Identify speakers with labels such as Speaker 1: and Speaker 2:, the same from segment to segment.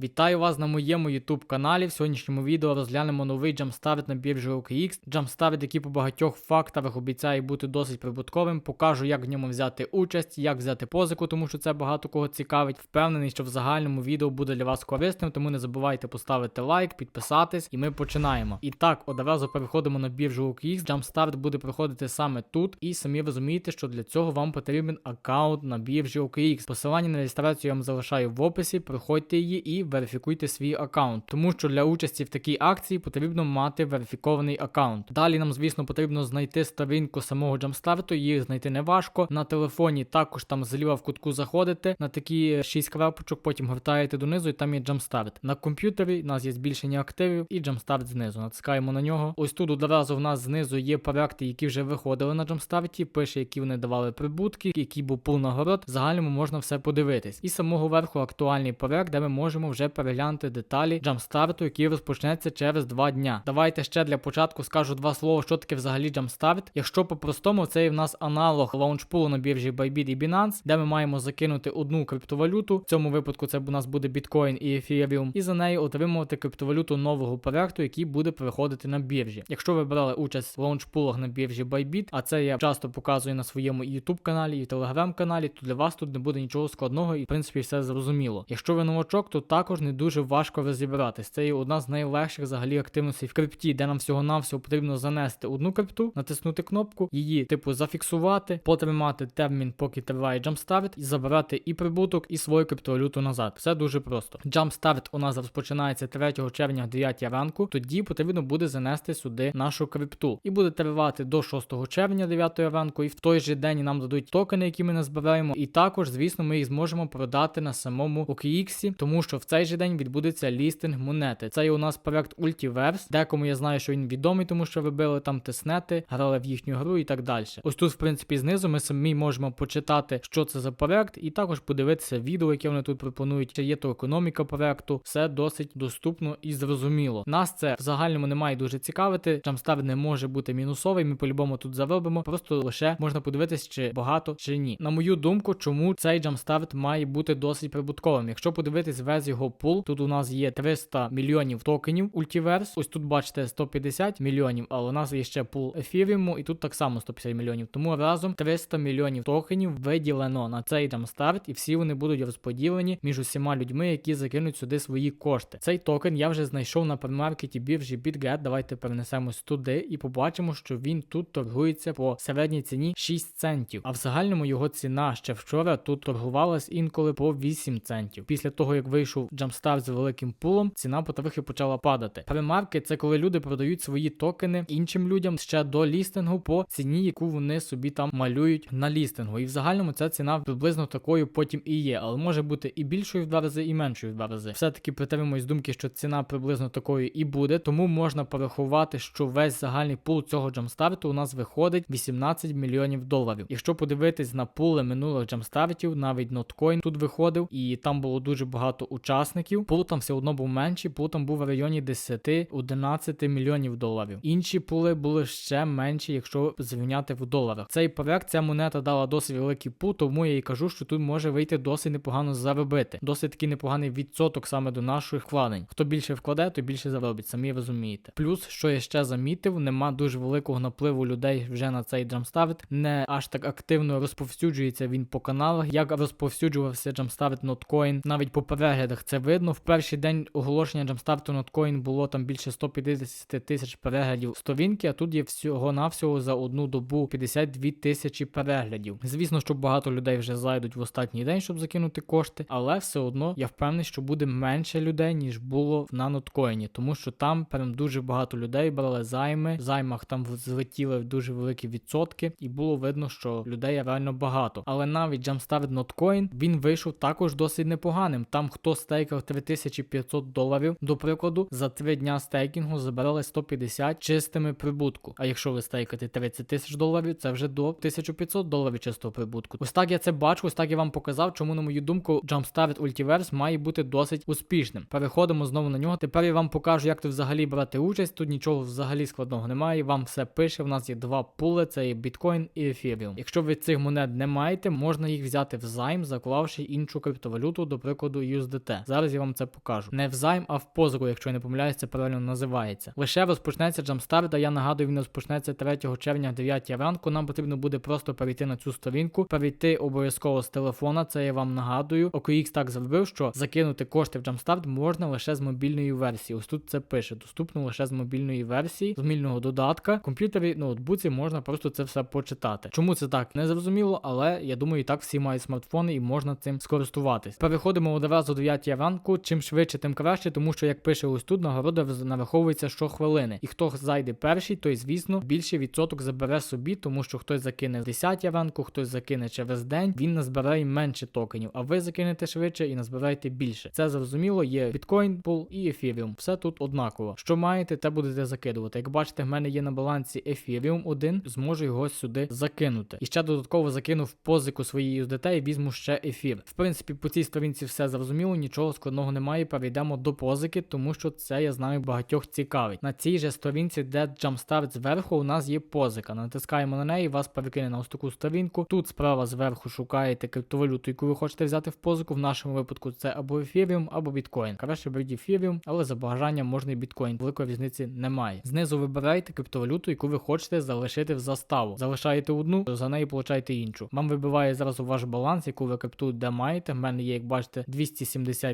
Speaker 1: Вітаю вас на моєму YouTube каналі. В сьогоднішньому відео розглянемо новий Jumpstart на біржі OKX. Jumpstart, який по багатьох факторах обіцяє бути досить прибутковим. Покажу, як в ньому взяти участь, як взяти позику, тому що це багато кого цікавить. Впевнений, що в загальному відео буде для вас корисним, тому не забувайте поставити лайк, підписатись, і ми починаємо. І так, одразу переходимо на біржу OKX. Jumpstart буде проходити саме тут, і самі розумієте, що для цього вам потрібен аккаунт на біржі OKX. Посилання на реєстрацію я вам залишаю в описі. Проходьте її і верифікуйте свій аккаунт, тому що для участі в такій акції потрібно мати верифікований аккаунт. Далі нам, звісно, потрібно знайти сторінку самого Jumpstart, її знайти не важко. На телефоні також там зліва в кутку заходите на такі 6 крапочок, потім гортаєте донизу, і там є Jumpstart. На комп'ютері у нас є збільшення активів і Jumpstart знизу. Натискаємо на нього. Ось тут одразу в нас знизу є проекти, які вже виходили на Jumpstart, пише, які вони давали прибутки, який був пул нагород. В загальному можна все подивитись. І самого верху актуальний проект, де ми можемо вже переглянути деталі Jumpstart, який розпочнеться через 2 дня. Давайте ще для початку скажу два слова, що таке взагалі Jumpstart. Якщо по-простому, це і в нас аналог лаунчпулу на біржі Bybit і Binance, де ми маємо закинути одну криптовалюту. В цьому випадку це у нас буде біткоін і Ethereum, і за неї отримувати криптовалюту нового проекту, який буде переходити на біржі. Якщо ви брали участь в лаунчпулах на біржі Bybit, а це я часто показую на своєму YouTube каналі і Telegram каналі, то для вас тут не буде нічого складного і в принципі все зрозуміло. Якщо ви новачок, то також не дуже важко розібратись. Це є одна з найлегших взагалі активностей в крипті, де нам всього-навсього потрібно занести одну крипту, натиснути кнопку, її типу зафіксувати, потримати термін, поки триває Jumpstart, і забирати і прибуток, і свою криптовалюту назад. Все дуже просто. Jumpstart у нас розпочинається 3 червня в 9 ранку. Тоді потрібно буде занести сюди нашу крипту. І буде тривати до 6 червня 9 ранку, і в той же день нам дадуть токени, які ми назбираємо. І також, звісно, ми їх зможемо продати на самому OKX, тому що в цей же день відбудеться лістинг монети. Це є у нас проект Ultiverse. Декому я знаю, що він відомий, тому що ви били там теснети, грали в їхню гру і так далі. Ось тут, в принципі, знизу ми самі можемо почитати, що це за проект, і також подивитися відео, яке вони тут пропонують. Чи є то економіка проекту, все досить доступно і зрозуміло. Нас це в загальному не має дуже цікавити. Jumpstart не може бути мінусовий. Ми по-любому тут заробимо. Просто лише можна подивитись, чи багато чи ні. На мою думку, чому цей Jumpstart має бути досить прибутковим. Якщо подивитись весь його пул, тут у нас є 300 мільйонів токенів Ultiverse. Ось тут бачите 150 мільйонів, але у нас є ще пул ефіріуму, і тут так само 150 мільйонів. Тому разом 300 мільйонів токенів виділено на цей Jumpstart, і всі вони будуть розподілені між усіма людьми, які закинуть сюди свої кошти. Цей токен я вже знайшов на премаркеті біржі BitGet. Давайте перенесемось туди і побачимо, що він тут торгується по середній ціні 6 центів. А в загальному його ціна ще вчора тут торгувалась інколи по 8 центів. Після того як вийшов Jumpstart з великим пулом, ціна потрохи почала падати. Премаркет це коли люди продають свої токени іншим людям ще до лістингу по ціні, яку вони собі там малюють на лістингу. І в загальному ця ціна приблизно такою потім і є, але може бути і більшою в два рази, і меншою в два рази. Все-таки притримуюсь думки, що ціна приблизно такою і буде, тому можна порахувати, що весь загальний пул цього джамстарту у нас виходить 18 мільйонів доларів. Якщо подивитись на пули минулих джамстартів, навіть Notcoin тут виходив, і там було дуже багато учасників. Пул там все одно був менший, пул був в районі 10-11 мільйонів доларів. Інші пули були ще менші, якщо зрівняти в доларах. Цей проект, ця монета дала досить великий пул, тому я і кажу, що тут може вийти досить непогано заробити. Досить такий непоганий відсоток саме до наших вкладень. Хто більше вкладе, то більше заробить, самі розумієте. Плюс, що я ще замітив, нема дуже великого напливу людей вже на цей Jumpstart. Не аж так активно розповсюджується він по каналах, як розповсюджувався Jumpstart Notcoin. Навіть по переглядах це видно. В перший день оголошення Jumpstart Notcoin було там більше 150 тисяч переглядів сторінки, а тут є всього-навсього за одну добу 52 тисячі переглядів. Звісно, що багато людей вже зайдуть в останній день, щоб закинути кошти, але все одно я впевнений, що буде менше людей, ніж було на ноткоїні, тому що там прям дуже багато людей брали займи. В займах там злетіли дуже великі відсотки, і було видно, що людей реально багато. Але навіть Jumpstart Notcoin, він вийшов також досить непоганим. Там хто стейкав 3500 доларів, до прикладу, за 3 дня стейкінгу забирали 150 чистими прибутку. А якщо ви стейкаєте 30 тисяч доларів, це вже до 1500 доларів чистого прибутку. Ось так я це бачу, ось так я вам показав, чому, на мою думку, Jumpstart Ultiverse має бути досить успішним. Переходимо знову на нього. Тепер я вам покажу, як тут взагалі брати участь. Тут нічого взагалі складного немає. Вам все пише. В нас є два пули: це є біткоін і ефіріум. Якщо ви цих монет не маєте, можна їх взяти в займ, заклавши іншу криптовалюту, до прикладу, USDT. Зараз я вам це покажу. Не в займ, а в позику, якщо я не помиляюсь, це правильно називається. Лише розпочнеться Jumpstart, а я нагадую, він розпочнеться 3 червня в 9 ранку. Нам потрібно буде просто перейти на цю сторінку, перейти обов'язково з телефона. Це я вам нагадую. OKX так зробив, що закинути кошти в Jumpstart можна лише з мобільної версії. Ось тут це пише. Доступно лише з мобільної версії, з мобільного додатка. В комп'ютері, ноутбуці можна просто це все почитати. Чому це так не зрозуміло, але я думаю, і так всі мають смартфони і можна цим скористуватись. Переходимо одразу до 9 ранку. Чим швидше, тим краще, тому що як пише ось тут, нагорода нараховується щохвилини. І хто зайде перший, той звісно більший відсоток забере собі, тому що хтось закине в 10 ранку, хтось закине через день. Він назбирає менше токенів, а ви закинете швидше і назбираєте більше. Це зрозуміло. Є біткоін, пул і ефіріум. Все тут однаково. Що маєте, те будете закидувати. Як бачите, в мене є на балансі ефіріум 1, зможу його сюди закинути. І ще додатково закинув позику своєї USDT і візьму ще ефір. В принципі, по цій сторінці все зрозуміло, нічого складного немає. Перейдемо до позики, тому що це я знаю багатьох цікавить. На цій же сторінці, де Jumpstart зверху, у нас є позика. Натискаємо на неї, вас перекине на ось таку сторінку. Тут справа зверху шукаєте криптовалюту, яку ви хочете взяти в позику. В нашому випадку це або ефіріум, або біткоін. Краще беріть ефіріум, але за бажанням можна і біткоін. Великої різниці немає. Знизу вибираєте криптовалюту, яку ви хочете залишити в заставу. Залишаєте одну, за неї получаєте іншу. Вам вибиває зразу ваш баланс, яку ви крипту де маєте. В мене є, як бачите,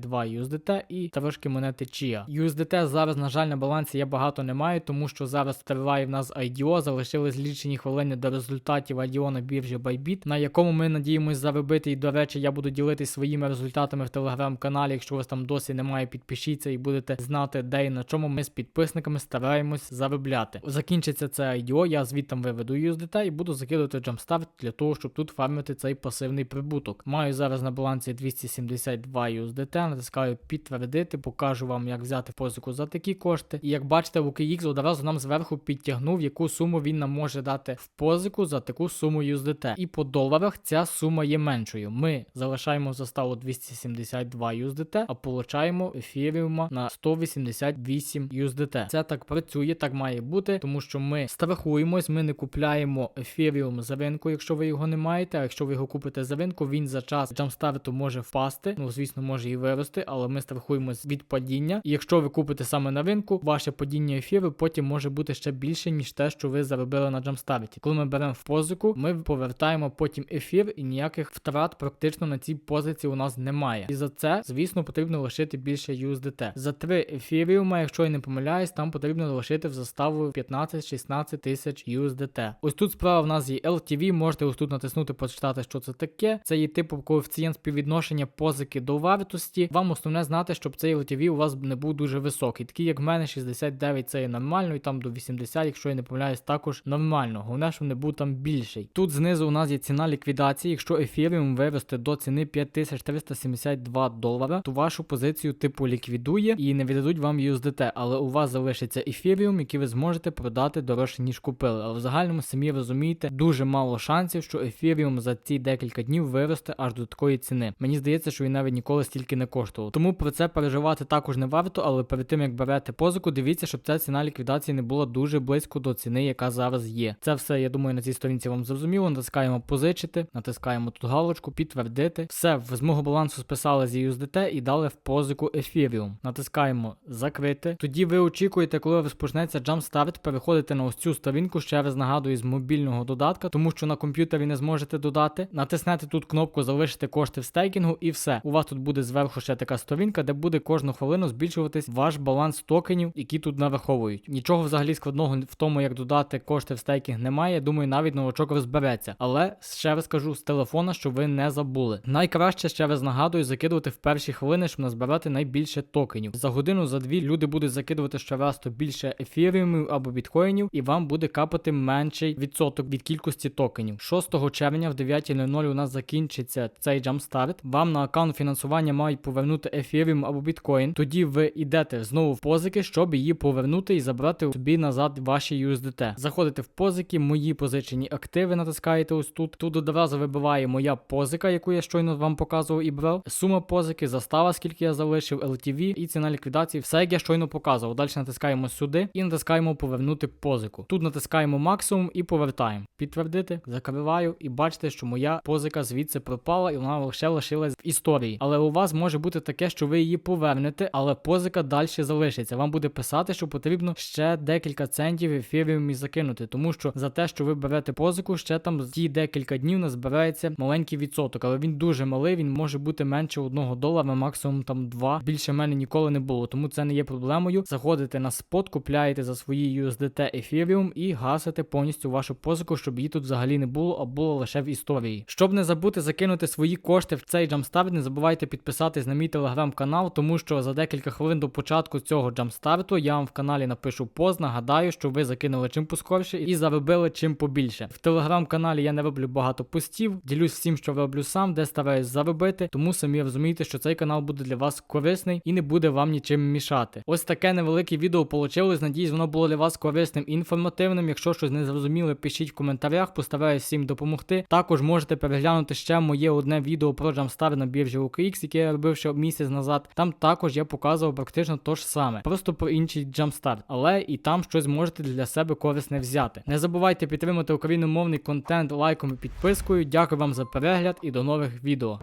Speaker 1: 272 USDT і трошки монети Chia. USDT зараз, на жаль, на балансі я багато не маю, тому що зараз триває в нас IDO, залишились лічені хвилини до результатів IDO на біржі Bybit, на якому ми надіємось заробити. І до речі, я буду ділитись своїми результатами в телеграм-каналі. Якщо у вас там досі немає, підпишіться і будете знати, де і на чому ми з підписниками стараємось заробляти. Закінчиться це IDO, я звідтам виведу USDT і буду закидувати Jumpstart для того, щоб тут фармити цей пасивний прибуток. Маю зараз на балансі 272 USDT, натискаю підтвердити, покажу вам, як взяти позику за такі кошти. І як бачите, OKX одразу нам зверху підтягнув, яку суму він нам може дати в позику за таку суму USDT. І по доларах ця сума є меншою. Ми залишаємо заставу 272 USDT, а получаємо ефіріума на 188 USDT. Це так працює, так має бути, тому що ми страхуємось, ми не купляємо ефіріум за ринку, якщо ви його не маєте. А якщо ви його купите за ринку, він за час джамстарту може впасти. Ну, звісно, може і вирости, але ми страхуємось від падіння. І якщо ви купите саме на ринку, ваше падіння ефіру потім може бути ще більше, ніж те, що ви заробили на джамстарті. Коли ми беремо в позику, ми повертаємо потім ефір, і ніяких втрат практично на цій позиції у нас немає. І за це, звісно, потрібно лишити більше USDT. За три ефіріума, якщо я не помиляюсь, там потрібно лишити в заставу 15-16 тисяч USDT. Ось тут справа в нас є LTV, можете ось тут натиснути, почитати, що це таке. Це є типу коефіцієнт співвідношення позики до вартості. Вам основне знати, щоб цей LTV у вас не був дуже високий. Такий, як в мене, 69 це є нормально, і там до 80, якщо я не помиляюсь, також нормально. Головне, щоб не був там більший. Тут знизу у нас є ціна ліквідації. Якщо ефіріум вивести до ціни 5372 долара, то вашу позицію типу ліквідує і не віддадуть вам USDT, але у вас залишиться ефіріум, який ви зможете продати дорожче, ніж купили. Але в загальному самі розумієте, дуже мало шансів, що ефіріум за ці декілька днів виросте аж до такої ціни. Мені здається, що він навіть ніколи стільки не коштував. Тому про це переживати також не варто, але перед тим як берете позику, дивіться, щоб ця ціна ліквідації не була дуже близько до ціни, яка зараз є. Це все, я думаю, на цій сторінці вам зрозуміло. Натискаємо позичити, натискаємо тут галочку, підтвердити. Все, з мого балансу списали з USDT і дали в позику ефіріум. Натискаємо закрити. Тоді ви очікуєте, коли розпочнеться Jumpstart, переходите на ось цю сторінку, ще раз нагадую, з мобільного додатка, тому що на комп'ютері не зможете додати. Натиснете тут кнопку залишити кошти в стейкінгу і все. У вас тут буде зверху ще така сторінка, де буде кожну хвилину збільшуватись ваш баланс токенів, які тут нараховують. Нічого взагалі складного в тому, як додати кошти в стейкінг немає. Думаю, навіть новачок розбереться. Але ще раз кажу з телефона, щоб ви не забули. Найкраще ще раз нагадую закидувати в перші хвилини, щоб назбирати найбільше токенів. За годину, за дві люди будуть закидувати щораз то більше ефіріумів або біткоїнів, і вам буде капати менший відсоток від кількості токенів. 6 червня в 9.00 у нас закінчиться цей джамстарт. Вам на аккаунт фінансування мають повернути ефіріум або біткоін. Тоді ви йдете знову в позики, щоб її повернути і забрати собі назад ваші USDT. Заходите в позики, мої позичені активи, натискаєте ось тут. Тут одразу вибиває моя позика, яку я щойно вам показував і брав. Сума позики, застава, скільки я залишив, LTV і ціна ліквідації. Все як я щойно показував. Далі натискаємо сюди і натискаємо повернути позику. Тут натискаємо максимум і повертаємо. Підтвердити, закриваю і бачите, що моя позика звідси пропала і вона лише лишилась в історії. Але у вас може бути таке, що ви її повернете, але позика далі залишиться. Вам буде писати, що потрібно ще декілька центів ефіріумі закинути, тому що за те, що ви берете позику, ще там ті декілька днів назбирається маленький відсоток, але він дуже малий, він може бути менше одного долара, максимум там два. Більше в мене ніколи не було, тому це не є проблемою. Заходите на спот, купляєте за свої USDT ефіріум і гасите повністю вашу позику, щоб її тут взагалі не було, а було лише в історії. Щоб не забути закинути свої кошти в цей джамстарт, не забувайте підписатись на мій телеграм-канал, тому що за декілька хвилин до початку цього джамстарту я вам в каналі напишу пост. Нагадаю, що ви закинули чим поскорше і заробили чим побільше. В телеграм-каналі я не роблю багато постів, ділюсь всім, що роблю сам, де стараюсь заробити, тому самі розумієте, що цей канал буде для вас корисний і не буде вам нічим мішати. Ось таке невелике відео получилось. Надіюсь, воно було для вас корисним і інформативним. Якщо щось не зрозуміло, пишіть в коментарях, постараюсь всім допомогти. Також можете переглянути ще моє одне відео про Jamstar на біржі OKX, яке я робив ще місяць назад. Там також я показував практично то ж саме, просто про інший джамстарт, але і там щось можете для себе корисне взяти. Не забувайте підтримати україномовний контент лайком і підпискою. Дякую вам за перегляд і до нових відео.